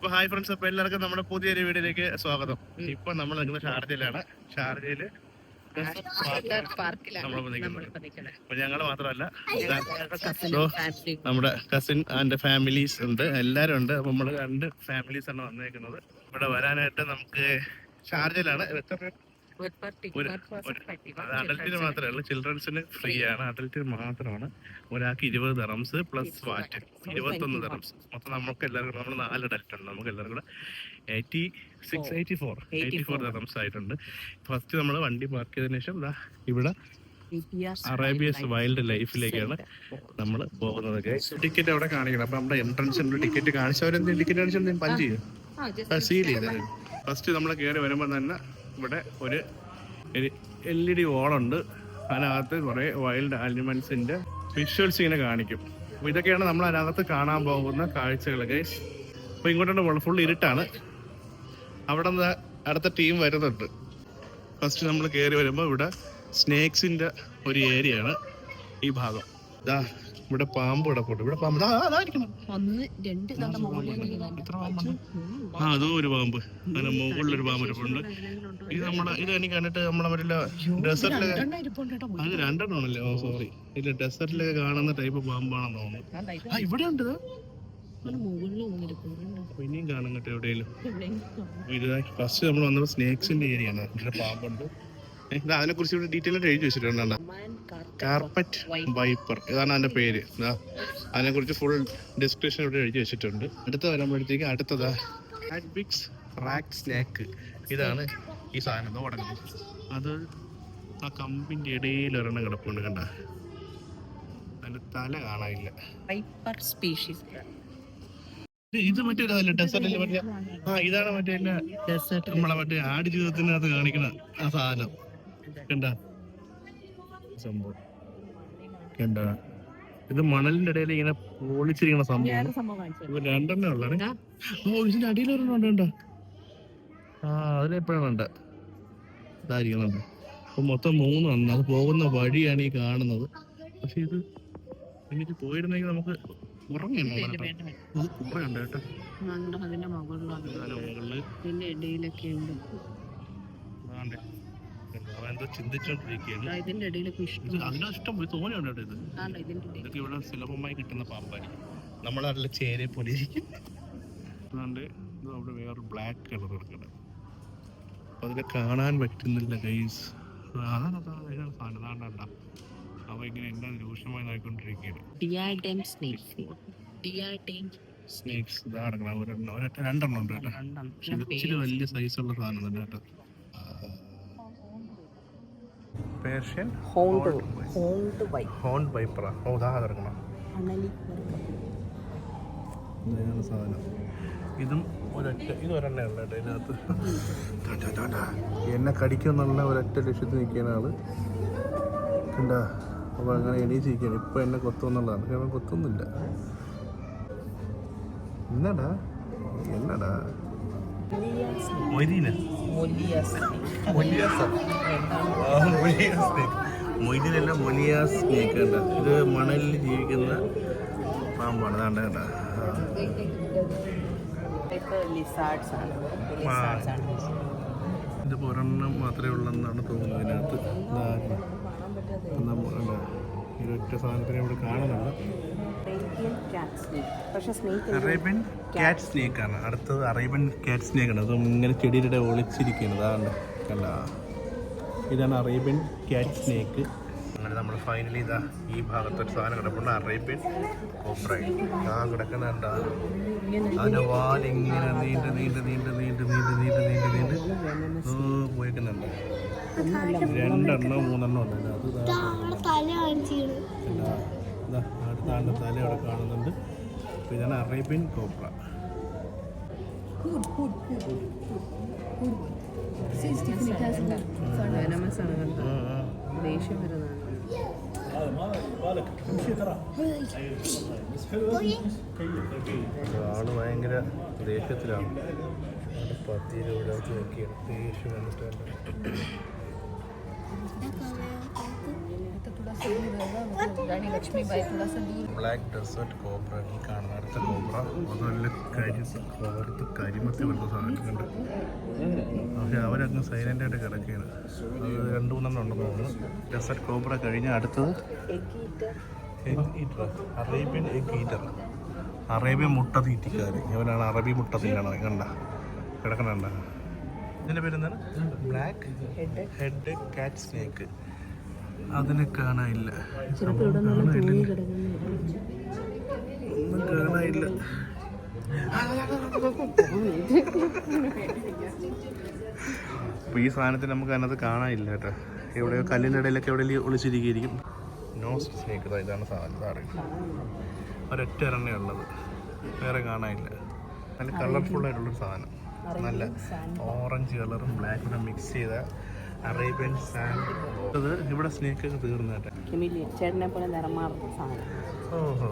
അപ്പൊ hi friends അപ്പൊ എല്ലാവർക്കും നമ്മുടെ പുതിയൊരു വീഡിയോയിലേക്ക് സ്വാഗതം. ഇപ്പൊ നമ്മൾ നിൽക്കുന്നത് ഷാർജയിലാണ്. ഷാർജയിൽ അപ്പൊ ഞങ്ങൾ മാത്രമല്ല നമ്മുടെ കസിൻ ആൻഡ് ഫാമിലീസ് ഉണ്ട്. എല്ലാരും ഉണ്ട്. അപ്പൊ നമ്മൾ രണ്ട് ഫാമിലീസ് ആണ് വന്നേക്കുന്നത്. ഇവിടെ വരാനായിട്ട് നമുക്ക് ഷാർജയിലാണ്. എത്ര പേര്? ഒരു- അത് അഡൽറ്റിന് മാത്രമേ ഉള്ളൂ. ചിൽഡ്രൻസിന് ഫ്രീ ആണ്. അഡൽറ്റിന് മാത്രമാണ്. ഒരാൾക്ക് ഇരുപത് ദറംസ് പ്ലസ് വാറ്റ്. ഇരുപത്തൊന്ന് ദറംസ് മൊത്തം നമുക്ക് എല്ലാവർക്കും നമ്മൾ നാല് അഡൽറ്റ് ഉണ്ട്. നമുക്ക് എല്ലാവർക്കും കൂടെ eighty six eighty four eighty four dirhams ആയിട്ടുണ്ട്. ഫസ്റ്റ് നമ്മൾ വണ്ടി പാർക്ക് ചെയ്തതിനു ശേഷം ദാ ഇവിടെ അറേബ്യസ് വൈൽഡ് ലൈഫിലേക്കാണ് നമ്മൾ പോകുന്നത് ടിക്കറ്റ് അവിടെ കാണിക്കണം. അപ്പൊ നമ്മുടെ എൻട്രൻസിന്റെ ടിക്കറ്റ് കാണിച്ചവരെന്തെങ്കിലും ടിക്കറ്റ് കാണിച്ചെന്തെങ്കിലും പഞ്ച് ചെയ്യും? സീൽ ചെയ്തത് ഫസ്റ്റ് നമ്മൾ കയറി വരുമ്പോൾ തന്നെ ഇവിടെ ഒരു എൽ ഇ ഡി വോളുണ്ട്. അതിനകത്ത് കുറേ വൈൽഡ് ആനിമൽസിന്റെ വിഷ്വൽസ് ഇങ്ങനെ കാണിക്കും. അപ്പൊ ഇതൊക്കെയാണ് നമ്മൾ അതിനകത്ത് കാണാൻ പോകുന്ന കാഴ്ചകൾ ഗൈസ് അപ്പൊ ഇങ്ങോട്ടാണ് പോകുന്നത് ഫുൾ ഇരുട്ടാണ്. അവിടെ നിന്ന് അടുത്ത ടീം വരുന്നുണ്ട്. ഫസ്റ്റ് നമ്മൾ കയറി വരുമ്പോൾ ഇവിടെ സ്നേക്സിന്റെ ഒരു ഏരിയയാണ് ഈ ഭാഗം. ഇതാ ഇവിടെ പാമ്പ് കിടപ്പുണ്ട് ഇവിടെ പാമ്പ്. ഒന്ന് രണ്ട് പാമ്പുണ്ട്? ആ അതോ ഒരു പാമ്പ്. അതിന് മുകളിലൊരു പാമ്പ് ഇരിപ്പുണ്ട്. ഇത് നമ്മളെ ഇത് എനിക്ക് കണ്ടിട്ട് നമ്മളെ മറ്റുള്ള ഡെസർട്ടിലൊക്കെ അത് രണ്ടെണ്ണമാണല്ലേ? ഓ സോറി ഇല്ല ഡെസർട്ടിലൊക്കെ കാണുന്ന ടൈപ്പ് പാമ്പാണെന്ന് തോന്നുന്നു. ആ ഇവിടെ ഉണ്ട് പിന്നെയും കാണും കേട്ടോ. എവിടെയെങ്കിലും. ഇത് ഫസ്റ്റ് നമ്മൾ വന്നത് സ്നേക്സിന്റെ ഏരിയ ആണ് ഇവിടെ പാമ്പുണ്ട്. അതിനെ കുറിച്ച് ഇവിടെ ഡീറ്റെയിൽ ആയിട്ട് എഴുതി വെച്ചിട്ടുണ്ട് കാർപ്പറ്റ് വൈപ്പർ ഇതാണ് അതിന്റെ പേര്. അതിനെ കുറിച്ച് ഫുൾ ഡിസ്ക്രിപ്ഷൻ ഇവിടെ എഴുതി വെച്ചിട്ടുണ്ട്. അടുത്ത വരുമ്പോഴത്തേക്ക് അടുത്തതാ ഹാഡ്ബിക്സ് റാക്ക് സ്നാക്ക് ഇതാണ് ഈ സാധനം തുടങ്ങുന്നത്. അത് ആ കമ്പിന്റെ ഇടയിൽ ഒരെണ്ണം കിടപ്പുണ്ട് കണ്ട? അതിന്റെ തല കാണാനില്ല. വൈപ്പർ സ്പീഷീസ് ഇത് മറ്റേ ഡെസേർട്ടിൽ മറ്റേ? ആ ഇതാണ് മറ്റേ നമ്മളെ മറ്റേ ആട് ജീവിതത്തിനകത്ത് കാണിക്കുന്ന ആ സാധനം. കണ്ട സംഭവം. കണ്ട. ഇത് മണലിന്റെ ഇടയിൽ ഇങ്ങനെ പൊളിച്ചിരിക്കുന്ന സംഭവം. രണ്ടെണ്ണേ ഉള്ളേ ഓ ഇതിന്റെ അടിയിൽ ഒരെണ്ണം ഉണ്ട് ആ അതിലെപ്പോഴാണ് ഉണ്ട് ഇതായിരിക്കുന്നുണ്ട് അപ്പൊ മൊത്തം മൂന്നെണ്ണം. അത് പോകുന്ന വഴിയാണ് ഈ കാണുന്നത്. പക്ഷെ ഇത് എനിക്ക് പോയിരുന്നെങ്കിൽ നമുക്ക് കുറെ ഉണ്ട് കേട്ടോ. അതിന്റെ മുകളിലാണ് പിന്നെ ഇടയിലൊക്കെ ഉണ്ട്. എന്തോ ചിന്തിച്ചോണ്ടിരിക്കുകയാണ്. ഇതിന്റെ ഇഷ്ടം ഇത് അതിനകത്ത് ഇഷ്ടം പോയി തോന്നിയുണ്ട് കേട്ടോ ഇത്. ഇടയിൽ? ഇതൊക്കെ ഇവിടെ സുലഭമായി കിട്ടുന്ന പാമ്പായിരിക്കും നമ്മളെ നാട്ടിലെ ചേരെ പോലെ ഇരിക്കും. അതുകൊണ്ട് ഇത് അവിടെ വേറൊരു ബ്ലാക്ക് കളർ എടുക്കണം. അപ്പൊ അതിനെ കാണാൻ പറ്റുന്നില്ല ഗൈസ് അതാണ് അതാണ് സാധനം. അതാണ്ടാ അവ ഇങ്ങനെ എല്ലാം രൂക്ഷമായി നോക്കിക്കൊണ്ടിരിക്കുകയാണ് സ്നേക്സ് ഡിയാഡം സ്നേക്സ് ഇതാ കിടക്കണം ഒരെണ്ണം ഒരൊറ്റ രണ്ടെണ്ണം ഉണ്ട് കേട്ടോ. പക്ഷെ ഇച്ചിരി വലിയ സൈസുള്ള സാധനം തന്നെ കേട്ടോ. പേർഷ്യൻ ഹോണ്ട് ഹോണ്ട് വൈ ഹോൺ വൈപ്പറ ഓ ദാ അണലി ഇതാണ് സാധനം. ഇതും ഒരൊറ്റ ഇത് ഒരെണ്ണ കേട്ടോ ഇതിനകത്ത്. എന്നെ കടിക്കുന്നുള്ള ഒരൊറ്റ ലക്ഷ്യത്തിൽ നിൽക്കുന്ന ആൾ. കണ്ട? അപ്പോൾ അങ്ങനെ എണീച്ചിരിക്കുകയാണ്. ഇപ്പൊ എന്നെ കൊത്തുമെന്നുള്ളതാണ് പക്ഷെ അവൻ കൊത്തൊന്നുമില്ല എന്നടാ എന്നടാ മൊയ്തീന. മൊയ്തീനല്ല മൊലിയ സ്നേക്ക് കണ്ട. ഇത് മണലിൽ ജീവിക്കുന്ന പാമ്പാണ്. കണ്ട ആ. ഇത് ഒരെണ്ണം മാത്രമേ ഉള്ളെന്നാണ് തോന്നുന്നത് ഇതിനകത്ത്. കണ്ടോ? ഇതൊറ്റ സാധനത്തിനെ ഇവിടെ കാണുന്നുണ്ട്. അറേബ്യൻ ക്യാറ്റ് സ്നേക്ക് ആണ്. അടുത്തത് അറേബ്യൻ ക്യാറ്റ് സ്നേക്ക് ആണ്. അതും ഇങ്ങനെ ചെടിയുടെ ഒളിച്ചിരിക്കുന്നത്. അതാണ് കണ്ട? ഇതാണ് അറേബ്യൻ ക്യാറ്റ് സ്നേക്ക് അങ്ങനെ നമ്മൾ ഫൈനലി ഇതാ ഈ ഭാഗത്തൊരു സാധനം കിടപ്പുണ്ട്. അറേബ്യൻ കോബ്രൈ ആ കിടക്കുന്നുണ്ട് അതിന്റെ വാലിങ്ങനെ നീണ്ട് നീണ്ട് നീണ്ട് നീണ്ട് നീണ്ട് നീണ്ട് നീണ്ട് നീണ്ട് പോയിക്കുന്നുണ്ട്. രണ്ടെണ്ണോ മൂന്നെണ്ണോ ഉണ്ട്. അടുത്ത ആളുടെ തല അവിടെ കാണുന്നുണ്ട്. അപ്പോൾ ഇതാണ് Arabian cobra good, good, good, good. Since Tiffany has good. ദേഷ്യം വരുന്നതാണ് هذا ما بالك امشي ترى بس حلو ആൾ ഭയങ്കര ദേഷ്യത്തിലാണ് പത്തിയിലൂടെ നോക്കിയാണ് ദേഷ്യം വന്നിട്ട് तो थोड़ा सा दूर होगा मतलब रानी लक्ष्मीबाई थोड़ा सा दूर ബ്ലാക്ക് ഡെസേർട്ട് കോബ്ര ഈ കാണുന്ന അടുത്ത കോബ്ര അത് നല്ല കരി കോർത്ത് കരിമത്തി വരുന്ന സാധനം കണ്ട് പക്ഷെ അവരങ്ങ് സൈലൻ്റ് ആയിട്ട് കിടക്കുകയാണ് അത് രണ്ട് മൂന്നെണ്ണം ഉണ്ടെന്ന് തോന്നുന്നു ഡെസേർട്ട് കോബ്ര കഴിഞ്ഞ അടുത്തത് egg eater Arabian egg eater Arabian മുട്ട തീറ്റിക്കാർ ഇവനാണ് അറബി മുട്ട തിന്നണം കണ്ട കിടക്കണണ്ട ഇതിൻ്റെ പേരെന്താണ് ബ്ലാക്ക് ഹെഡ് കാറ്റ് സ്നേക്ക് അതിനെ കാണാനില്ല. കാണാനില്ല. ഒന്നും കാണാനില്ല. അപ്പൊ ഈ സാധനത്തിന് നമുക്ക് അതിനകത്ത് കാണാനില്ല കേട്ടോ. എവിടെയോ കല്ലിന്റെ ഇടയിലൊക്കെ എവിടെയെങ്കിലും ഒളിച്ചിരിക്കും നോ സ്നേക്ക് ഇതാ ഇതാണ് സാധനം. ഇതാണ് ഒരൊറ്റ എണ്ണേ ഉള്ളത്. വേറെ കാണാനില്ല. നല്ല കളർഫുൾ ആയിട്ടുള്ളൊരു സാധനം. നല്ല ഓറഞ്ച് കളറും ബ്ലാക്കും മിക്സ് ചെയ്ത അറേബ്യൻ സാൻഡ്. ഇവിടെ സ്നേക്ക് ഒക്കെ തീർന്നാട്ടെ ചേട്ടനെ പോലെ ഓഹോ.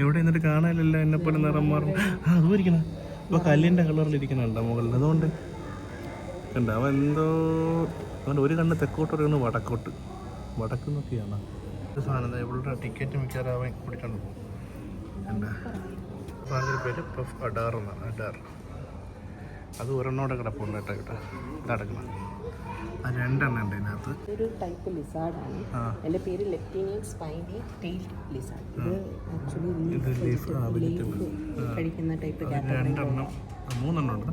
ഇവിടെ എന്നിട്ട് കാണാനില്ല എന്നെ പോലെ നിറം മാറും ആ അതും ഇരിക്കണം ഇപ്പൊ കല്ലിന്റെ കളറിൽ ഇരിക്കുന്നുണ്ട് മുകളിൽ അതുകൊണ്ട് കണ്ട അവൻ എന്തോ അവന്റെ ഒരു കണ്ണ് തെക്കോട്ട് ഒരു കണ്ണ് വടക്കോട്ട്. വടക്ക് നോക്കിയാണ്. ഇത് സാധനം ഇവളുടെ ടിക്കറ്റ് മിക്കവാറും അവൻ പിടിച്ചോണ്ട് പോകും സാധനത്തിന്റെ പേര് പഫ് അഡാർ എന്നാണ്. അഡാർ അത് ഒരെണ്ണോടെ കിടപ്പുണ്ട് കേട്ടോ കേട്ടോ ഇതടക്കണം ആ രണ്ടെണ്ണം ഉണ്ട് ഇതിനകത്ത്. ഒരു ടൈപ്പ് ലിസാർഡാണ് എന്റെ പേര് ലെപ്റ്റീനിയൻ സ്പൈനി ടെയിൽ ലിസാർഡ് ഇത് ആക്ച്വലി ലീഫ് കഴിക്കുന്ന ടൈപ്പ് രണ്ടെണ്ണം. മൂന്നെണ്ണം ഉണ്ട്.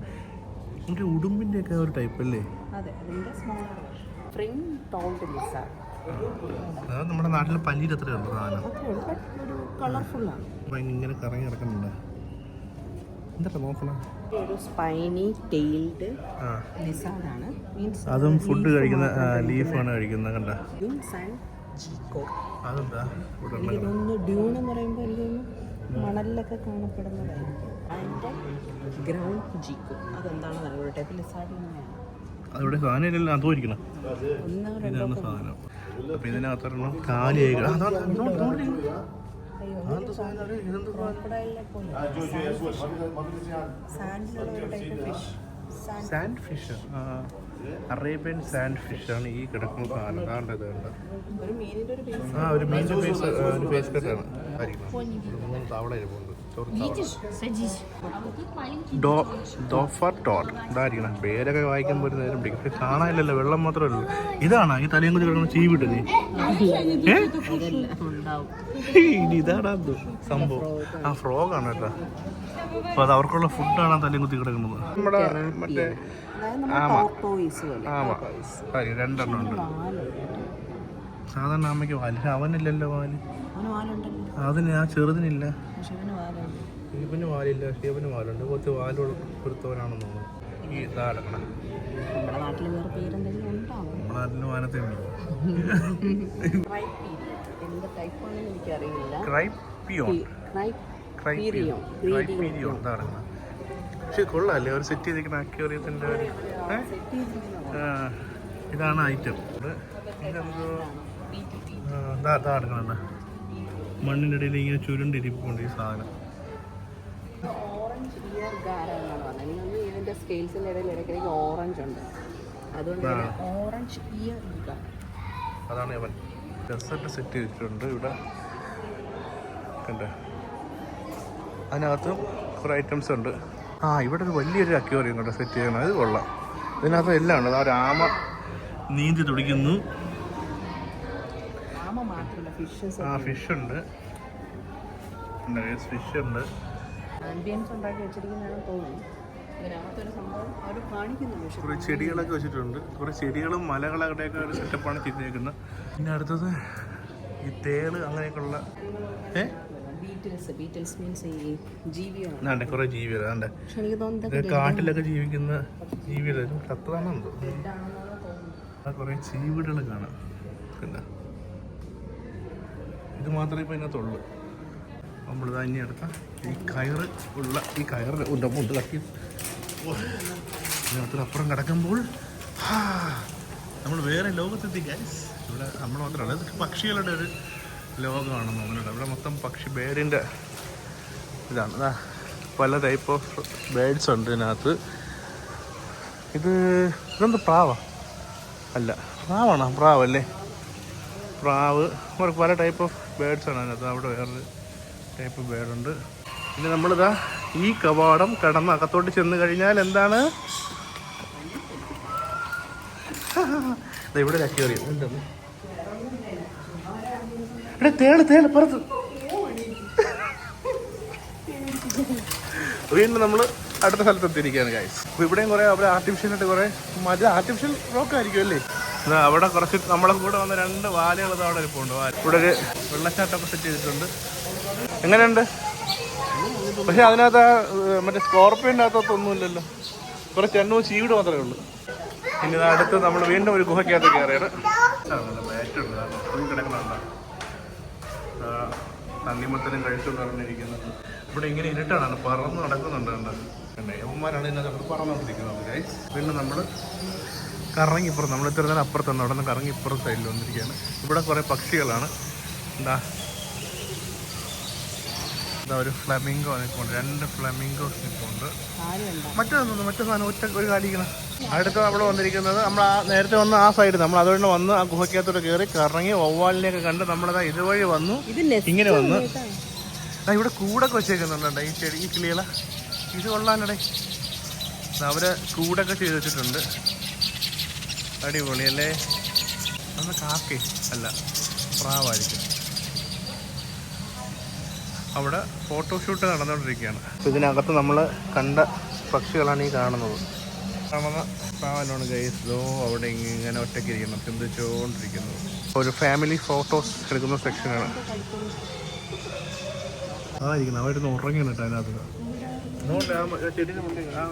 ഒരു ഉടുമ്പിന്റെ ഒക്കെ ഒരു ടൈപ്പ് അല്ലേ? അതെ അതിന്റെ സ്മോൾ ഫ്രിങ് ടോൾഡ് ലിസാർഡ് നമ്മുടെ നാട്ടിൽ സാധനം. കളർഫുള്ളാണ് അപ്പം ഇങ്ങനെ കറങ്ങി കിടക്കുന്നുണ്ട് സ്പൈനി ടെയിൽഡ് മീൻസ് അതും ഫുഡ് കഴിക്കുന്ന ലീഫാണ് കഴിക്കുന്നത് കണ്ട? അതെന്താ? ഡ്യൂൺ എന്ന് പറയുമ്പോൾ എനിക്ക് മണലിലൊക്കെ കാണപ്പെടുന്നതായിരിക്കും. അതിന്റെ ഗ്രൗണ്ട് ജീക്കോ അതെന്താണെന്ന് അറിയാം? ഒരു ടൈപ്പ് ലിസാർഡ് തന്നെയാണ് അതിവിടെ സാധനം അതും ഇരിക്കണം ഇതാണ് സാധനം. അപ്പം ഇതിനകത്തൊരെണ്ണം കാലിയായി sand fish Arabian sand fish ആണ് ഈ കിടക്കുന്ന സാധനം. അതാണ്ട് ഒരു മീനിന്റെ ഒരു പീസ് ആ ഒരു മീന്റെ ഫേസ് ഒരു ഫേസ് കട്ടാണ്. മൂന്ന് തവള ഇരിപ്പുണ്ട് ചോറ് തവള садись ഡോ ഡോഫർ ടോട്ട് ഇതായിരിക്കണം പേരൊക്കെ വായിക്കുമ്പോൾ ഒരു നേരം പിടിക്കും പക്ഷെ കാണാനില്ലല്ലോ വെള്ളം മാത്രമേ ഉള്ളൂ ഇതാണ് ഈ തലയും കുത്തി കിടക്കുന്ന ചീവിട്ട് നീ ഏ അതെല്ലാം ഉണ്ടാവും ഇനി ഇതാണ് അത് സംഭവം ആ ഫ്രോഗാണ് കേട്ടോ അപ്പൊ അത് അവർക്കുള്ള ഫുഡാണ് ആ തലയും കുത്തി കിടക്കുന്നത് നമ്മുടെ മറ്റേ അതായത് നമ്മുടെ ടോർട്ടോയിസ് പോലെ ആമാ സരി രണ്ടെണ്ണം ഉണ്ട് സാധാരണ അമ്മയ്ക്ക് വാല് പക്ഷെ അവനില്ലല്ലോ വാല് അവന് വാലുണ്ടല്ലോ അതിന് ആ ചെറുതിനില്ല. ഷീബിന് വാലില്ല. ഷീബിന് വാലുണ്ട്. കുറച്ച് വാൽ കൊടുത്തവനാണെന്ന് തോന്നുന്നു. ഈ ഇതാ നമ്മുടെ നാട്ടിൽ വേറെ പേരെന്തെങ്കിലും ഉണ്ടാവും നമ്മുടെ നാട്ടിൽ വാനത്തെ പക്ഷെ കൊള്ളാല്ലേ? ഒരു സെറ്റ് ചെയ്തിരിക്കുന്ന അക്വേറിയത്തിന്റെ ഒരു ഇതാണ് ഐറ്റം ഇത് ഇതെന്തോ ഇതാ മണ്ണിന്റെ ഇടയിൽ ഇങ്ങനെ ചുരുണ്ടിരിപ്പുണ്ട് ഈ സാധനം. ഓറഞ്ച് ഇയർ ഗാര എന്നാണ് പറഞ്ഞത്. ഇതിന്റെ സ്കെയിൽസിന്റെ ഇടയിൽ ഇടയ്ക്കിടയ്ക്ക് ഓറഞ്ച് ഉണ്ട്. അതുകൊണ്ട് ഓറഞ്ച് ഇയർ ഗാര അതാണ് ഇവൻ. ഡെസേർട്ട് സെറ്റ് ചെയ്തിട്ടുണ്ട് ഇവിടെ. കണ്ടേ? അതിനകത്തും കുറേ ഐറ്റംസ് ഉണ്ട്. ആ ഇവിടെ ഒരു വലിയൊരു അക്യോറിയം കണ്ടോ സെറ്റ് ചെയ്യണം അത് കൊള്ളാം. ഇതിനകത്ത് എല്ലാം ഉണ്ട് ആ രാമ ആമ നീന്തി തുടിക്കുന്നു. ആ ഫിഷ് ഉണ്ട്. ഫിഷ് ഉണ്ട്. ആംബിയൻസ് ഉണ്ടാക്കി വെച്ചിരിക്കുന്നതാണ് തോന്നുന്നു. കുറേ ചെടികളൊക്കെ വെച്ചിട്ടുണ്ട്. കുറേ ചെടികളും മലകളുടെയൊക്കെ ഒരു സെറ്റപ്പാണ് ചെയ്തേക്കുന്നത്. പിന്നെ അടുത്തത് ഈ തേൾ അങ്ങനെയൊക്കെയുള്ള കുറേ എനിക്ക് കാട്ടിലൊക്കെ ജീവിക്കുന്ന ജീവികളായിരുന്നു. ആ കുറേ ചീവിടുകൾ കാണാം. പിന്നെ ഇത് മാത്രമേ ഇപ്പോൾ ഇതിനകത്തുള്ളൂ. നമ്മൾ തന്നെ എടുത്ത ഈ കയറ് ഉള്ള ഈ കയറ് ഉണ്ട് മുണ്ട് കട്ടി ഇതിനകത്തിനപ്പുറം കിടക്കുമ്പോൾ നമ്മൾ വേറെ ലോകത്തെത്തി ഗൈസ് ഇവിടെ നമ്മൾ മാത്രമല്ല ഇത് പക്ഷികളുടെ ഒരു ലോകമാണെന്ന് തോന്നുന്നുണ്ട്. ഇവിടെ മൊത്തം പക്ഷി ബേഡിന്റെ ഇതാണ്. പല ടൈപ്പ് ഓഫ് ബേഡ്സ് ഉണ്ട് ഇതിനകത്ത്. ഇത് ഇതെന്ത് പ്രാവ? അല്ല പ്രാവാണ്? പ്രാവല്ലേ? പ്രാവ് പല ടൈപ്പ് ഓഫ് ബേഡ്സ് ആണ് അതിനകത്ത്. അവിടെ വേറൊരു ടൈപ്പ് ബേഡുണ്ട് പിന്നെ നമ്മളിതാ ഈ കവാടം കടന്ന് അകത്തോട്ട് ചെന്ന് കഴിഞ്ഞാൽ എന്താണ്? ഇവിടെ ലക്കേറിയ എടാ തേൾ തേൾ പുറത്ത്. വീണ്ടും നമ്മൾ അടുത്ത സ്ഥലത്ത് എത്തിയിരിക്കുകയാണ് ഗൈസ് അപ്പോൾ ഇവിടെയും കുറേ അവിടെ ആർട്ടിഫിഷ്യലായിട്ട് കുറേ മറ്റേ ആർട്ടിഫിഷ്യൽ റോക്ക് ആയിരിക്കും അല്ലേ? അവിടെ കുറച്ച് നമ്മളെ കൂടെ വന്ന രണ്ട് വാലുകൾ അവിടെ വാല. ഇവിടെ ഒരു വെള്ളച്ചാട്ടമൊക്കെ സെറ്റ് ചെയ്തിട്ടുണ്ട്. എങ്ങനെയുണ്ട്? പക്ഷെ അതിനകത്ത് മറ്റേ സ്കോർപ്പിയന്റെ അകത്തൊന്നുമില്ലല്ലോ കുറച്ച് എണ്ണവും ചീവിട് മാത്രമേ ഉള്ളൂ. ഇനി അടുത്ത് നമ്മൾ വീണ്ടും ഒരു ഗുഹയ്ക്കകത്ത് കയറിയത് തണ്ണിമത്തനും കഴിച്ചു പറഞ്ഞിരിക്കുന്നത് ഇവിടെ ഇങ്ങനെ ഇരുട്ടാണ് പറന്ന് നടക്കുന്നുണ്ട് കണ്ടോ? കണ്ടേ യവന്മാരാണ് ഇതിനകത്ത് പറന്നുകൊണ്ടിരിക്കുന്നത് പിന്നെ നമ്മൾ കറങ്ങി ഇപ്പുറം നമ്മൾ ഇത്ര നേരം അപ്പുറത്താണ്. അവിടെ നിന്ന് കറങ്ങി ഇപ്പുറം സൈഡിൽ വന്നിരിക്കുകയാണ്. ഇവിടെ കുറേ പക്ഷികളാണ്. എന്താ എന്താ ഒരു ഫ്ലമിംഗോ നിൽപ്പുണ്ട് രണ്ട് ഫ്ലമിംഗോ നിൽപ്പുണ്ട് ആരുണ്ട്? മറ്റൊന്നും മറ്റേ സാധനം ഒറ്റ ഒരു കാലിക്കണം അടുത്ത് നമ്മൾ വന്നിരിക്കുന്നത് നമ്മൾ ആ നേരത്തെ വന്ന ആ സൈഡ് നമ്മൾ അതുകൊണ്ട് വന്ന് ആ ഗുഹയ്ക്കകത്തോട്ട് കയറി കറങ്ങി ഒവ്വാലിനെയൊക്കെ കണ്ട് നമ്മളതാ ഇതുവഴി വന്നു. ഇങ്ങനെ വന്ന് ഇവിടെ കൂടൊക്കെ വെച്ചേക്കുന്നുണ്ട്? ഈ ചെടി ഈ കിളികളെ. ഇത് കൊള്ളാനടേ അവർ കൂടൊക്കെ ചെയ്ത് വെച്ചിട്ടുണ്ട്. അടിപൊളി നമ്മൾ കാക്കേ. അല്ല പ്രാവായിരിക്കും. അവിടെ ഫോട്ടോഷൂട്ട് നടന്നുകൊണ്ടിരിക്കുകയാണ് അപ്പോൾ ഇതിനകത്ത് നമ്മൾ കണ്ട പക്ഷികളാണ് ഈ കാണുന്നത്. കാണുന്ന പ്രാവനോട് ഗൈസ് ലോ അവിടെ ഇങ്ങനെ ഒറ്റയ്ക്ക് ഇരിക്കുന്നു ചിന്തിച്ചുകൊണ്ടിരിക്കുന്നത് ഒരു ഫാമിലി ഫോട്ടോസ് എടുക്കുന്ന സെക്ഷനാണ് ആ അവരുന്ന് ഉറങ്ങിയാണ് കേട്ടോ അതിനകത്ത്. ചെടിയുടെ ആ ആ.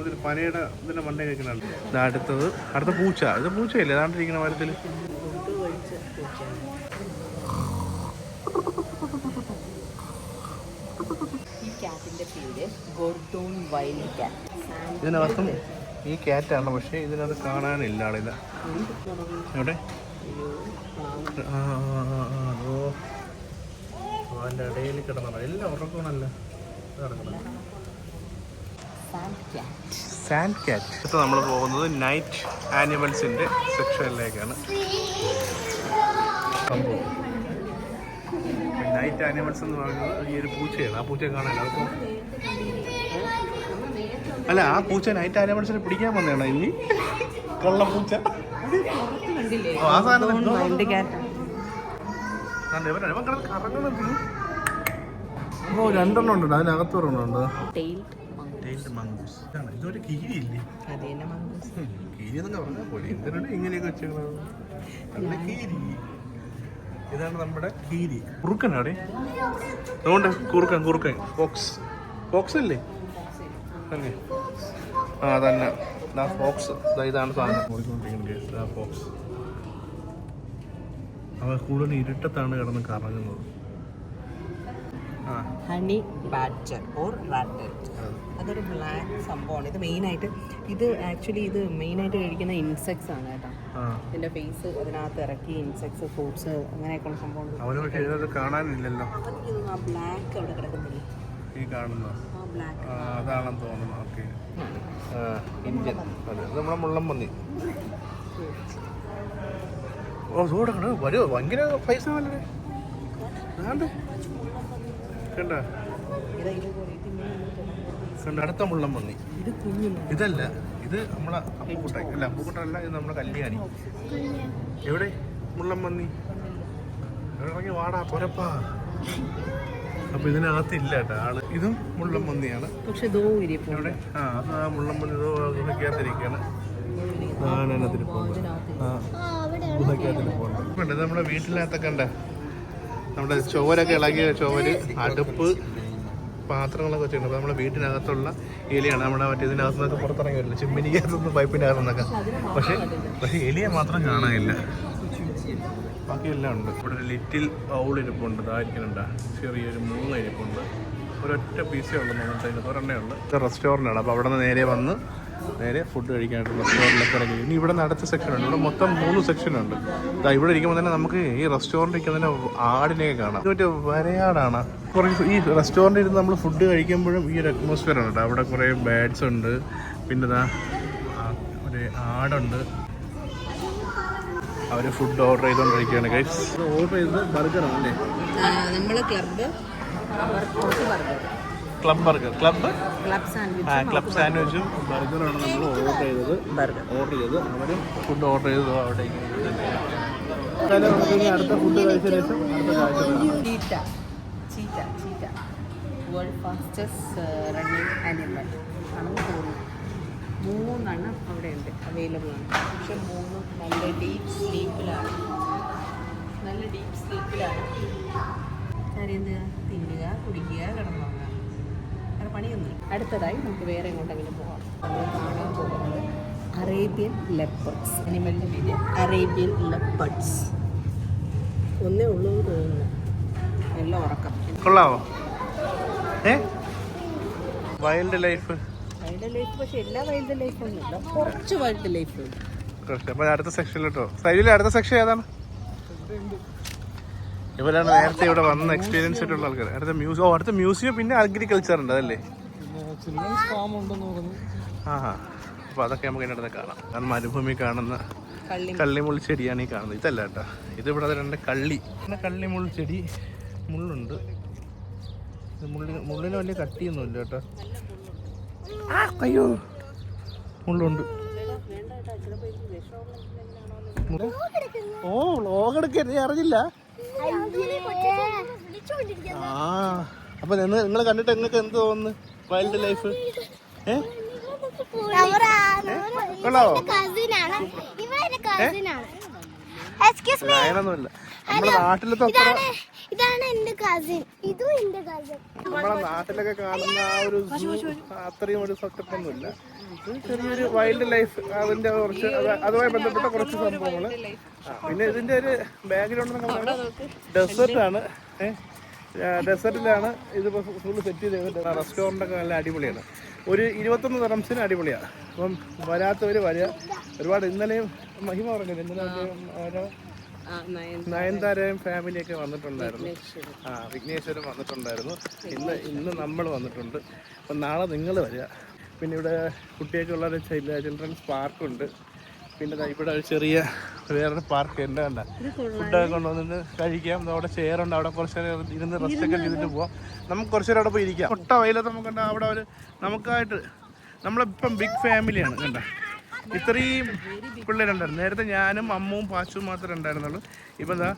ഇതിൽ പനയുടെ ഇതിന്റെ മണ്ടേ കഴിക്കുന്നുണ്ട് ഇത് അടുത്തത്. അടുത്ത പൂച്ച. ഇത് പൂച്ചയല്ലേ അതാണ്ടിരിക്കുന്ന മരത്തിൽ ഇതിനകത്തും ഈ ക്യാറ്റാണ് പക്ഷേ ഇതിനകത്ത് കാണാനില്ല ആളില്ല എവിടെ? അതിന്റെ ഇടയിൽ കിടന്നത്. എല്ലാം ഉറക്കണല്ല ക്യാറ്റ് സാൻഡ് ക്യാറ്റ്. ഇപ്പോൾ നമ്മൾ പോകുന്നത് നൈറ്റ് ആനിമൽസിന്റെ സെക്ഷനിലേക്കാണ് സംഭവം. നൈറ്റ് ആനിമൽസ് എന്ന് പറയുന്നത് ഈ ഒരു പൂച്ചയാണ്. ആ പൂച്ചയെ കാണാൻ അതിപ്പോൾ അല്ല ആ പൂച്ച നൈറ്റ് ആനിമൽസിനെ പിടിക്കാൻ വന്നതാണ് ഇനി? കൊള്ള പൂച്ച. കണ്ടില്ലേ ആ സാധനം കറങ്ങുന്നത് ഓ രണ്ടെണ്ണം ഉണ്ട്. അതിനകത്ത് ഒരെണ്ണം ഉണ്ട്. ടൈൽഡ് മംഗൂസ് ഇതാണ് ഇതൊരു കീരിയില്ലേ? അത് തന്നെ കീരി എന്നൊക്കെ പറഞ്ഞാൽ പോലെ. എന്തിനാണ് ഇങ്ങനെയൊക്കെ വെച്ചേക്കുന്നത് നല്ല കീരി. ഇതാണ് നമ്മുടെ കീരി. കുറുക്കൻ അവിടെ അതുകൊണ്ട് കുറുക്കൻ കുറുക്കൻ. ഫോക്സ് ഫോക്സ് അല്ലേ? തന്നെ ആ തന്നെ ഫോക്സ് ഇതാണ് സാധനം. ഓടിക്കൊണ്ടിരിക്കുന്നത് ഫോക്സ് അവ കൂടുതൽ ഇരുട്ടത്താണ് കിടന്ന് കറങ്ങുന്നത്. ഹണി ബാഡ്ജർ ഓർ റാറ്ററ്റ് അതൊരു ബ്ലാക്ക് സംഭവമാണ്. ഇത് മെയിനായിട്ട് ഇത് ആക്ച്വലി ഇത് മെയിനായിട്ട് കഴിക്കുന്ന ഇൻസെക്ട്സ് ആണ് കേട്ടോ. ഇതിന്റെ ഫേസ് അതിനകത്ത് ഇറക്കി ഇൻസെക്ട്സ് ഫ്രൂട്ട്സ് അങ്ങനെയൊക്കെയുള്ള സംഭവം. കാണാനില്ലല്ലോ. ആ ബ്ലാക്ക് അവിടെ കിടക്കുന്നില്ലേ? ഈ കാണുന്ന? അതാണെന്ന് തോന്നുന്നു. ഓക്കെ. ഇന്ത്യൻ അതെ നമ്മളെ മുള്ളംപന്നി. ഓ സൂടക്കണ് വരുമോ ഭയങ്കര പൈസ നല്ലേ കണ്ട? കണ്ട അടുത്ത മുള്ളംപന്നി ഇത് കുഞ്ഞു ഇതല്ല ഇത് നമ്മളെ അപ്പുക്കുട്ടായി. അല്ല അപ്പുക്കുട്ടല്ല ഇത് നമ്മളെ കല്യാണി. എവിടെ? മുള്ളം മന്നി ഇറങ്ങി വാടാ പൊരപ്പാ. അപ്പൊ ഇതിനകത്ത് ഇല്ല കേട്ടോ ആൾ. ഇതും മുള്ളംപന്നിയാണ് പക്ഷെ ഇതോ ഇരിപ്പുണ്ട് ഇവിടെ ആ അത് ആ മുള്ളംപന്നി ഇതോ ഗുഹയ്ക്കകത്തിരിക്കുകയാണ് ആനതിരിപ്പുണ്ട് ആ ഗുഹയ്ക്കകത്തിരിപ്പുണ്ട് ഇത് നമ്മുടെ വീട്ടിനകത്തൊക്കെ കണ്ട? നമ്മുടെ ചോരൊക്കെ ഇളകിയ ചോര് അടുപ്പ് പാത്രങ്ങളൊക്കെ വെച്ചിട്ടുണ്ട്. അപ്പോൾ നമ്മുടെ വീട്ടിനകത്തുള്ള എലിയാണ്. നമ്മുടെ മറ്റേ ഇതിനകത്ത് നിന്നൊക്കെ പുറത്തിറങ്ങി വരില്ല ചിമ്മിനിക്കകത്തുനിന്ന് പൈപ്പിന്റെ നിന്നൊക്കെ പക്ഷേ പക്ഷേ എലിയെ മാത്രം കാണാനില്ല. ബാക്കിയെല്ലാം ഉണ്ട്. ഇവിടെ ഒരു ലിറ്റിൽ ഔളിരിപ്പുണ്ട് ഇതായിരിക്കുന്നുണ്ട് ചെറിയൊരു മൂന്ന് ഇരിപ്പുണ്ട്. ഒരൊറ്റ പീസേ ഉള്ളൂ അതിനകത്ത് ഒരെണ്ണേ ഉള്ളൂ. റെസ്റ്റോറന്റ് ആണ്. അപ്പോൾ അവിടെ നിന്ന് നേരെ വന്ന് നേരെ ഫുഡ് കഴിക്കാനായിട്ട് റെസ്റ്റോറന്റിലൊക്കെ ഇറങ്ങി. ഇനി ഇവിടെ നിന്ന് അടുത്ത സെക്ഷൻ ഉണ്ട്. ഇവിടെ മൊത്തം മൂന്ന് സെക്ഷൻ ഉണ്ട്. ദാ ഇവിടെ ഇരിക്കുമ്പോൾ തന്നെ നമുക്ക് ഈ റെസ്റ്റോറന്റ് ഇരിക്കുന്ന തന്നെ ആടിനെയൊക്കെ കാണാം. ഇത് മറ്റേ വരയാടാണ്. കുറേ ഈ റെസ്റ്റോറന്റിൽ ഇരുന്ന് നമ്മൾ ഫുഡ് കഴിക്കുമ്പോഴും ഈ ഒരു അറ്റ്മോസ്ഫിയർ ഉണ്ട്. അവിടെ കുറേ ബാഡ്സ് ഉണ്ട്. പിന്നെ ഇതാ ഒരു ആടുണ്ട്. അവർ ഫുഡ് ഓർഡർ ചെയ്തുകൊണ്ടിരിക്കുകയാണ് ഗൈസ് ഓർഡർ ചെയ്തത് ബർഗറാണ് അല്ലേ നമ്മൾ club burger club burger club sandwich club സാൻഡ്വിച്ചും ബർഗറാണ് നമ്മൾ ഓർഡർ ചെയ്തത്. ഓർഡർ ചെയ്ത് അവരും ഫുഡ് ഓർഡർ ചെയ്തു. അവിടെ എന്തായാലും അടുത്ത ഫുഡ് കഴിച്ച ശേഷം അടുത്ത വേൾഡ് ഫാസ്റ്റസ്റ്റ് റണ്ണിങ് ആനിമൽ ആണെന്ന് തോന്നുന്നു. മൂന്നെണ്ണം അവിടെ ഉണ്ട് അവൈലബിൾ ആണ്. പക്ഷെ മൂന്നും നല്ല ഡീപ്പ് സ്ലീപ്പിലാണ് നല്ല ഡീപ്പ് സ്ലീപ്പിലാണ് കാര്യം എന്ത്? തിന്നുക കുടിക്കുക കിടന്നുറങ്ങുക വേറെ പണിയൊന്നും അടുത്തതായി നമുക്ക് വേറെ എങ്ങോട്ടെങ്കിലും പോകാം നമ്മൾ കാണാൻ പോകുന്നത് അറേബ്യൻ ലെപ്പർട്സ് അനിമലിന്റെ പേര് അറേബ്യൻ ലെപ്പർട്സ് ഒന്നേ ഉള്ളൂ എന്ന് തോന്നുന്നു. നല്ല ഉറക്കം. കൊള്ളാവോ? ഏ? വൈൽഡ് ലൈഫ് വൈൽഡ് ലൈഫ് പക്ഷെ എല്ലാ വൈൽഡ് ലൈഫും ഒന്നുമില്ല കുറച്ച് വൈൽഡ് ലൈഫ് ഉണ്ട് അടുത്ത സെക്ഷനിലോട്ടോ സൈഡിലെ അടുത്ത സെക്ഷൻ ഏതാണ്? ഇവരാണ് നേരത്തെ ഇവിടെ വന്ന എക്സ്പീരിയൻസ് ആയിട്ടുള്ള ആൾക്കാർ അടുത്ത മ്യൂസിയം ഓ അടുത്ത മ്യൂസിയം പിന്നെ അഗ്രികൾച്ചർ ഉണ്ട് അതല്ലേ? ആ അപ്പൊ അതൊക്കെ നമുക്ക് ഇതിനടുത്ത് കാണാം. കാരണം മരുഭൂമി കാണുന്ന കള്ളി കള്ളിമുൾ ചെടിയാണ് ഈ കാണുന്നത്. ഇതല്ല കേട്ടോ. ഇത് ഇവിടെ രണ്ട് കള്ളി. പിന്നെ കള്ളിമുൾ ചെടി മുള്ളുണ്ട്. ഇത് മുള്ളിന് മുള്ളിന് വലിയ കട്ടിയൊന്നുമില്ല കേട്ടോ. ആ അയ്യോ. മുള്ളുണ്ട്. മുള്ള്? ഓ വ്ളോഗ് എടുക്കരുത്. അറിഞ്ഞില്ല. ആ അപ്പൊ നിങ്ങൾ നിങ്ങൾ കണ്ടിട്ട് നിങ്ങൾക്ക് എന്ത് തോന്നുന്നു? വൈൽഡ് ലൈഫ് ഏ? കൊള്ളാവോ നമ്മുടെ നാട്ടിലത്തെ ഇതാണ് എന്റെ കസിൻ ഇതും എന്റെ കസിൻ നമ്മളെ നാട്ടിലൊക്കെ കാണുന്ന ആ ഒരു അത്രയും ഒരു സെറ്റപ്പ് ഒന്നുമില്ല ചെറിയൊരു വൈൽഡ് ലൈഫ് അതിന്റെ കുറച്ച് അത് അതുമായി ബന്ധപ്പെട്ട കുറച്ച് സംഭവങ്ങൾ പിന്നെ ഇതിന്റെ ഒരു ബാക്ക്ഗ്രൗണ്ട് ഡെസേർട്ട് ആണ്. ഡെസേർട്ടിലാണ് ഇത് ഫുള്ള് സെറ്റ് ചെയ്തത് റെസ്റ്റോറന്റ് ഒക്കെ നല്ല അടിപൊളിയാണ്. ഒരു ഇരുപത്തൊന്ന് തരംസിന് അടിപൊളിയാണ് അപ്പം വരാത്തവർ വരിക. ഒരുപാട് ഇന്നലെയും മഹിമ പറഞ്ഞില്ല ഇന്നലെ നയൻതാരയും ഫാമിലിയൊക്കെ വന്നിട്ടുണ്ടായിരുന്നു. ആ വിഘ്നേശ്വരൻ വന്നിട്ടുണ്ടായിരുന്നു. ഇന്ന് ഇന്ന് നമ്മൾ വന്നിട്ടുണ്ട്. അപ്പം നാളെ നിങ്ങൾ വരിക. പിന്നെ ഇവിടെ കുട്ടികൾക്കുള്ള ഒരു ചിൽഡ്രൻസ് പാർക്കുണ്ട് പിന്നെ ഇവിടെ ഒരു ചെറിയ വേറൊരു പാർക്ക് ഉണ്ട് കണ്ട. ഫുഡൊക്കെ കൊണ്ടുവന്നിട്ട് കഴിക്കാം. അവിടെ ചെയറുണ്ട് അവിടെ കുറച്ച് നേരം ഇരുന്ന് റെസ്റ്റ് ഒക്കെ ചെയ്തിട്ട് പോവാം. നമുക്ക് കുറച്ച് നേരം അവിടെ പോയി ഇരിക്കാം. ഒട്ട വയലത്ത് നമുക്ക് കണ്ട അവിടെ ഒരു നമുക്കായിട്ട് നമ്മളിപ്പം ബിഗ് ഫാമിലിയാണ് കണ്ട. ഇത്രയും പിള്ളേരുണ്ടായിരുന്നു നേരത്തെ ഞാനും അമ്മവും പാച്ചും മാത്രമേ ഉണ്ടായിരുന്നുള്ളൂ. ഇപ്പം എന്താ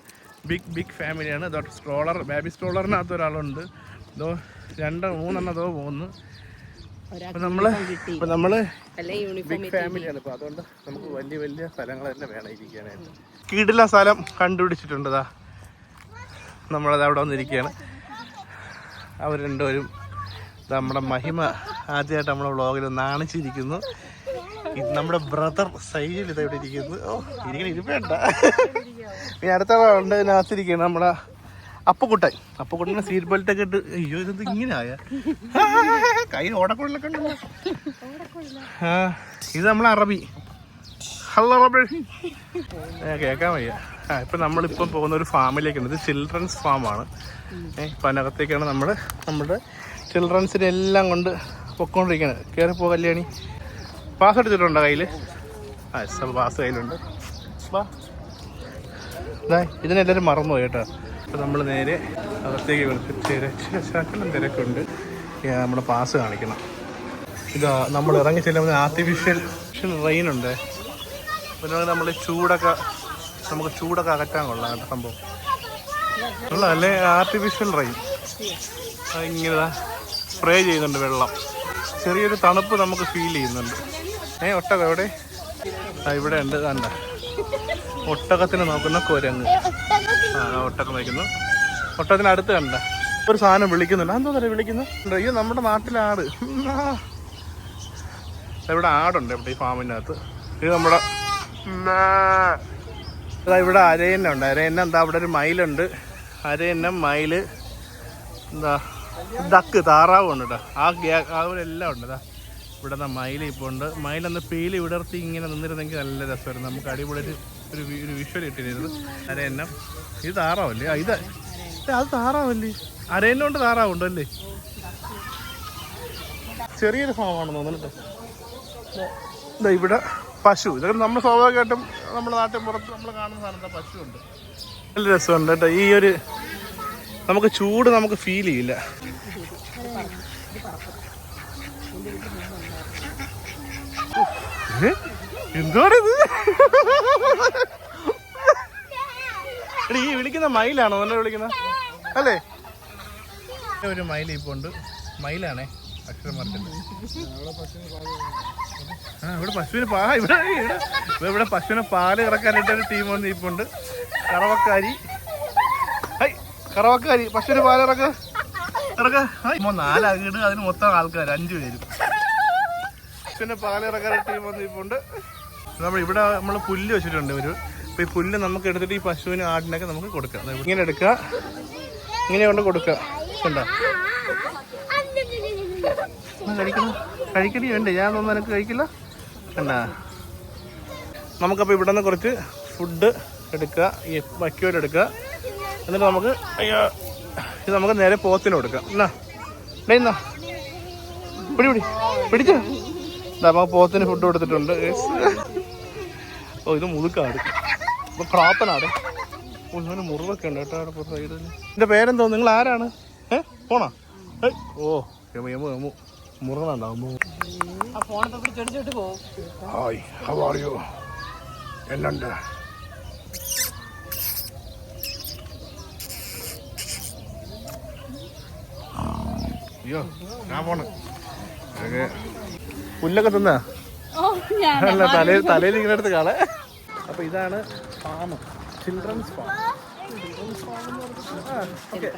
ബിഗ് ബിഗ് ഫാമിലിയാണ് ഇതോ സ്ട്രോളർ ബേബി സ്ട്രോളറിനകത്ത് ഒരാളുണ്ട്. ഇതോ രണ്ട് മൂന്നെണ്ണം അതോ പോകുന്നു ബിഗ് ഫാമിലിയാണ് അതുകൊണ്ട് നമുക്ക് വലിയ വലിയ സ്ഥലങ്ങൾ തന്നെ വേണം ഇരിക്കാനായിട്ട് കീടില്ല സ്ഥലം കണ്ടുപിടിച്ചിട്ടുണ്ടതാ നമ്മളത് അവിടെ വന്നിരിക്കുകയാണ്. അവർ രണ്ടുപേരും നമ്മുടെ മഹിമ ആദ്യമായിട്ട് നമ്മുടെ വ്ളോഗിൽ നാണിച്ചിരിക്കുന്നു. നമ്മുടെ ബ്രദർ സൈഡിൽ ഇതവിടെ ഇവിടെ ഇരിക്കുന്നു ഓ ഇരിക്കണം ഇരിപ്പേണ്ട ഇനി അടുത്ത ഉണ്ട് ഇതിനകത്തിരിക്കുകയാണ് നമ്മുടെ അപ്പക്കുട്ടൻ അപ്പക്കുട്ടനെ സീറ്റ് ബെൽറ്റ് ഒക്കെ ഇട്ട് അയ്യോ ഇത് ഇങ്ങനെ ആയ? കൈ ഓടക്കുള്ളിലൊക്കെ ഉണ്ടല്ലോ. ഇത് നമ്മൾ അറബി. ഹലോ റബി കേൾക്കാൻ വയ്യ. ഇപ്പം നമ്മളിപ്പം പോകുന്ന ഒരു ഫാമിലേക്കാണ്. ഇത് ചിൽഡ്രൻസ് ഫാമാണ് ഏഹ് ഇപ്പം അതിനകത്തേക്കാണ് നമ്മൾ നമ്മുടെ ചിൽഡ്രൻസിനെ എല്ലാം കൊണ്ട് പൊക്കോണ്ടിരിക്കുന്നത് പോ കല്യാണി. പാസ് എടുത്തിട്ടുണ്ടോ കയ്യിൽ ആ പാസ് കയ്യിലുണ്ട്. ഇതിനെല്ലാവരും മറന്നുപോയി കേട്ടോ. അപ്പം നമ്മൾ നേരെ അകത്തേക്ക് ശകലം തിരക്കുണ്ട്. നമ്മുടെ പാസ് കാണിക്കണം. ഇതാ നമ്മൾ ഇറങ്ങി ചെല്ലുമ്പോൾ ആർട്ടിഫിഷ്യൽ റെയിൻ ഉണ്ട്. പിന്നെ നമ്മൾ ചൂടൊക്കെ നമുക്ക് ചൂടൊക്കെ അകറ്റാൻ കൊള്ളാം സംഭവം. ഉള്ള അല്ലേ ആർട്ടിഫിഷ്യൽ റെയിൻ ഇങ്ങനെ സ്പ്രേ ചെയ്യുന്നുണ്ട് വെള്ളം. ചെറിയൊരു തണുപ്പ് നമുക്ക് ഫീൽ ചെയ്യുന്നുണ്ട്. ഏ ഒട്ടകം എവിടെ? ഇവിടെ ഉണ്ട് കണ്ട. ഒട്ടകത്തിന് നോക്കുന്ന കുരങ്ങ്. ആ ആ, ഒട്ടകം വയ്ക്കുന്നു ഒട്ടകത്തിന് അടുത്ത് കണ്ട. ഒരു സാധനം വിളിക്കുന്നുണ്ട് എന്തോ തന്നെ വിളിക്കുന്നു? അയ്യോ നമ്മുടെ നാട്ടിലാട്. ഇവിടെ ആടുണ്ട് ഇവിടെ ഈ ഫാമിനകത്ത്. ഇത് നമ്മുടെ അതാ ഇവിടെ അരയന്നം ഉണ്ട് അരയന്ന എന്താ അവിടെ ഒരു മയിലുണ്ട്. അരയന്നം മയിൽ എന്താ ഡക്ക് താറാവും ഉണ്ട് കേട്ടോ ആ അവരെല്ലാം ഉണ്ട് ഇതാ ഇവിടെ മയിൽ ഇപ്പോൾ ഉണ്ട്. മയിലൊന്ന് പീലി വിടർത്തി ഇങ്ങനെ നിന്നിരുന്നെങ്കിൽ നല്ല രസമായിരുന്നു. നമുക്ക് അടിപൊളി ഒരു ഒരു വിഷ്വൽ ഇട്ടിരുന്നത് അരയന്നം. ഇത് താറാവല്ലേ? ഇത് അത് താറാവല്ലേ? അരയന്നം കൊണ്ട് താറാവുണ്ടോ അല്ലേ? ചെറിയൊരു ഫാമാണെന്ന് തോന്നുന്നു കേട്ടോ. ദാ ഇവിടെ പശു. ഇതൊക്കെ നമ്മൾ സ്വാഭാവികമായിട്ടും നമ്മുടെ നാട്ടിൻ പുറത്ത് നമ്മൾ കാണുന്ന സാധനത്തെ പശു ഉണ്ട് നല്ല രസമുണ്ട് കേട്ടോ. ഈ ഒരു നമുക്ക് ചൂട് നമുക്ക് ഫീൽ ചെയ്യില്ല. ഏ? എന്തുവാണിത് എടീ, ഈ വിളിക്കുന്ന മയിലാണോ? എന്നെ വിളിക്കുന്ന. അല്ലേ? ഒരു മയിൽ ഇപ്പോൾ ഉണ്ട്. മയിലാണേ ആ ഇവിടെ പശുവിന് പാ ഇവിടെ ഇവിടെ. പശുവിന് പാൽ ഇറക്കാനായിട്ട് ഒരു ടീം വന്ന് ഇപ്പുണ്ട് കറവക്കാരി. ഹൈ കറവക്കാരി പശുവിന് പാൽ ഇറക്ക. ഇറക്ക. നാലാകിട്ട് അതിന് മൊത്തം ആൾക്കാർ അഞ്ചു പേരും. പശുവിനെ പാൽ ഇറക്കാൻ ടീം വന്ന് ഇപ്പുണ്ട് നമ്മൾ ഇവിടെ നമ്മൾ പുല്ല് വെച്ചിട്ടുണ്ട് ഒരു അപ്പോൾ ഈ പുല്ല് നമുക്ക് എടുത്തിട്ട് ഈ പശുവിന് ആടിനൊക്കെ നമുക്ക് കൊടുക്കാം. ഇങ്ങനെ എടുക്കുക. ഇങ്ങനെ കൊണ്ട് കൊടുക്കുക. കണ്ടോ? കഴിക്കണം കഴിക്കണി വേണ്ടേ? ഞാൻ ഒന്നും എനിക്ക് കഴിക്കില്ല? കണ്ടാ? നമുക്കപ്പോൾ ഇവിടെ നിന്ന് കുറച്ച് ഫുഡ് എടുക്കുക. ഈ വക്കിയോട് എടുക്കുക. എന്നിട്ട് നമുക്ക് അയ്യോ ഇത് നമുക്ക് നേരെ പോത്തിന് കൊടുക്കാം. എന്നാ? ഇന്നാ. പിടി പിടി. പിടിച്ചോ? നമുക്ക് പോത്തിന് ഫുഡ് കൊടുത്തിട്ടുണ്ട്. ഓ ഇത് മുതുക്കാട് ഇപ്പൊ പ്രാപ്പനാട് ഇങ്ങനെ മുറിവൊക്കെ ഉണ്ട് കേട്ടോ അവിടെ സൈഡിൽ എന്റെ പേരെന്തോ? നിങ്ങൾ ആരാണ്? ഏ പോണോ ഓ Yamu Yamu Yamu hi how are you എന്നുണ്ട്. അയ്യോ ഞാൻ പോണ്. അതൊക്കെ പുല്ലൊക്കെ തിന്നാ? അല്ല തലയിൽ തലയിൽ ഇങ്ങനെ കാണാ. അപ്പൊ ഇതാണ് ഫാം. Children's farm.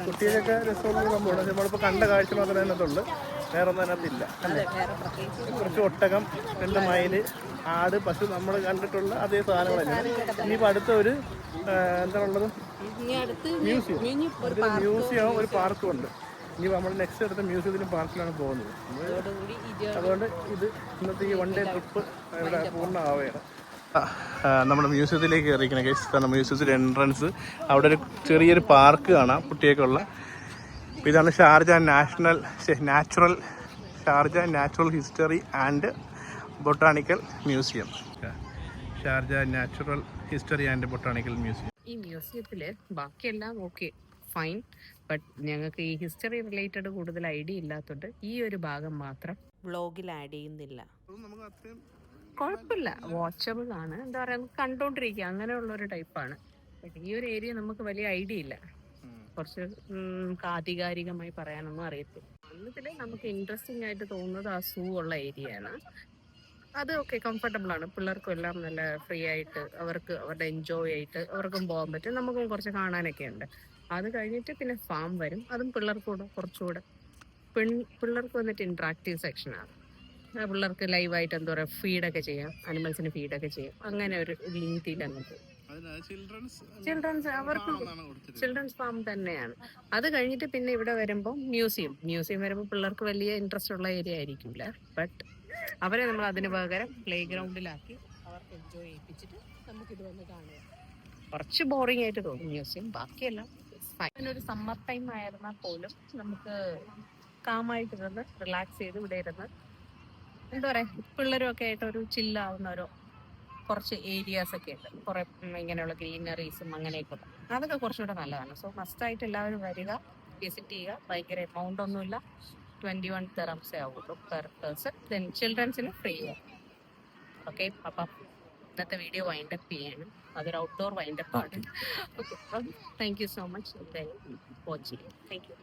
കുട്ടികളൊക്കെ രസമുള്ള സംഭവമാണ്. നമ്മളിപ്പോ കണ്ട കാഴ്ച മാത്രമേ അതിനകത്തുള്ളൂ. വേറെ ഒന്നും അതിനകത്തില്ല അതെ കുറച്ച് ഒട്ടകം രണ്ട് മയിൽ ആട് പശു നമ്മൾ കണ്ടിട്ടുള്ള അതേ സാധനങ്ങളല്ലേ? ഇനിയിപ്പോൾ അടുത്ത ഒരു എന്താണുള്ളത്? മ്യൂസിയം. മ്യൂസിയം ഒരു ഒരു ഒരു പാർക്കും ഉണ്ട്. ഇനി നമ്മൾ നെക്സ്റ്റ് അടുത്ത മ്യൂസിയത്തിലും പാർക്കിലാണ് പോകുന്നത്. അതുകൊണ്ട് ഇത് ഇന്നത്തെ ഈ വൺ ഡേ ട്രിപ്പ് ഇവിടെ പൂർണമാവുകയാണ്. നമ്മുടെ മ്യൂസിയത്തിലേക്ക് കയറിയിരിക്കണ കേസ് കാരണം മ്യൂസിയത്തിന്റെ എൻട്രൻസ് അവിടെ ഒരു ചെറിയൊരു പാർക്ക് കാണാം കുട്ടിയൊക്കെയുള്ള ഇതാണ് Sharjah national natural Sharjah natural history and botanical museum Sharjah natural history and botanical museum ഈ മ്യൂസിയത്തിൽ ബാക്കിയെല്ലാം ഓക്കെ ഫൈൻ ബട്ട് ഞങ്ങൾക്ക് ഈ ഹിസ്റ്ററി റിലേറ്റഡ് കൂടുതൽ ഐഡിയ ഇല്ലാത്തതുകൊണ്ട് ഈ ഒരു ഭാഗം മാത്രം വ്ളോഗിൽ ആഡ് ചെയ്യുന്നില്ല. കുഴപ്പമില്ല വാച്ചബിൾ ആണ്. എന്താ പറയുക നമുക്ക് കണ്ടോണ്ടിരിക്കുക അങ്ങനെയുള്ള ഒരു ടൈപ്പാണ് ബട്ട് ഈ ഒരു ഏരിയ നമുക്ക് വലിയ ഐഡിയ ഇല്ല. കുറച്ച് നമുക്ക് ആധികാരികമായി പറയാനൊന്നും അറിയത്തില്ല. അന്നത്തിൽ നമുക്ക് ഇൻട്രസ്റ്റിംഗ് ആയിട്ട് തോന്നുന്നത് ആ സൂ ഉള്ള ഏരിയ ആണ്. അത് ഓക്കെ കംഫർട്ടബിൾ ആണ്. പിള്ളേർക്കും എല്ലാം നല്ല ഫ്രീ ആയിട്ട് അവർക്ക് അവരുടെ എൻജോയ് ആയിട്ട് അവർക്കും പോകാൻ പറ്റും. നമുക്കും കുറച്ച് കാണാനൊക്കെ ഉണ്ട്. അത് കഴിഞ്ഞിട്ട് പിന്നെ ഫാം വരും. അതും പിള്ളേർക്കൂടെ കുറച്ചുകൂടെ. പെൺ പിള്ളേർക്ക് വന്നിട്ട് ഇൻട്രാക്റ്റീവ് സെക്ഷനാണ് ആ പിള്ളേർക്ക് ലൈവായിട്ട് എന്താ പറയുക ഫീഡൊക്കെ ചെയ്യാം. അനിമൽസിന് ഫീഡൊക്കെ ചെയ്യാം. അങ്ങനെ ഒരു രീതിയിൽ അങ്ങോട്ട് ചിൽഡ്രൻസ് അവർക്ക് ചിൽഡ്രൻസ് ഫാം തന്നെയാണ്. അത് കഴിഞ്ഞിട്ട് പിന്നെ ഇവിടെ വരുമ്പോൾ മ്യൂസിയം മ്യൂസിയം വരുമ്പോൾ പിള്ളേർക്ക് വലിയ ഇൻട്രസ്റ്റ് ഉള്ള ഏരിയ ആയിരിക്കില്ല. ബട്ട് അവരെ നമ്മൾ അതിന് പകരം പ്ലേ ഗ്രൗണ്ടിലാക്കി അവർക്ക് എൻജോയ് ചെയ്യിപ്പിച്ചിട്ട് നമുക്കിത് വന്ന് കാണുക. കുറച്ച് ബോറിംഗ് ആയിട്ട് തോന്നും മ്യൂസിയം ബാക്കിയെല്ലാം ഒരു സമ്മർ ടൈം ആയിരുന്നാൽ പോലും നമുക്ക് കാമായിട്ടിരുന്ന് റിലാക്സ് ചെയ്ത് ഇവിടെ ഇരുന്ന് എന്താ പറയുക പിള്ളേരും ഒക്കെ ആയിട്ട് ഒരു ചില്ലാവുന്ന ഒരു കുറച്ച് ഏരിയാസ് ഒക്കെ ഉണ്ട്. കുറെ ഇങ്ങനെയുള്ള ഗ്രീനറീസും അങ്ങനെയൊക്കെ. അതൊക്കെ കുറച്ചുകൂടെ നല്ലതാണ്. സോ മസ്റ്റായിട്ട് എല്ലാവരും വരിക വിസിറ്റ് ചെയ്യുക. ഭയങ്കര എമൗണ്ട് ഒന്നുമില്ല. ട്വന്റി വൺ തെറംസേ ആവുള്ളൂ പെർ പേഴ്സൺ ദെൻ ചിൽഡ്രൻസിന് ഫ്രീ ഓക്കെ അപ്പം ഇന്നത്തെ വീഡിയോ വൈൻഡപ്പ് ചെയ്യണം. അതൊരു ഔട്ട്ഡോർ വൈൻഡപ്പ് ആണ്. ഓക്കെ അപ്പം thank you so much watching thank you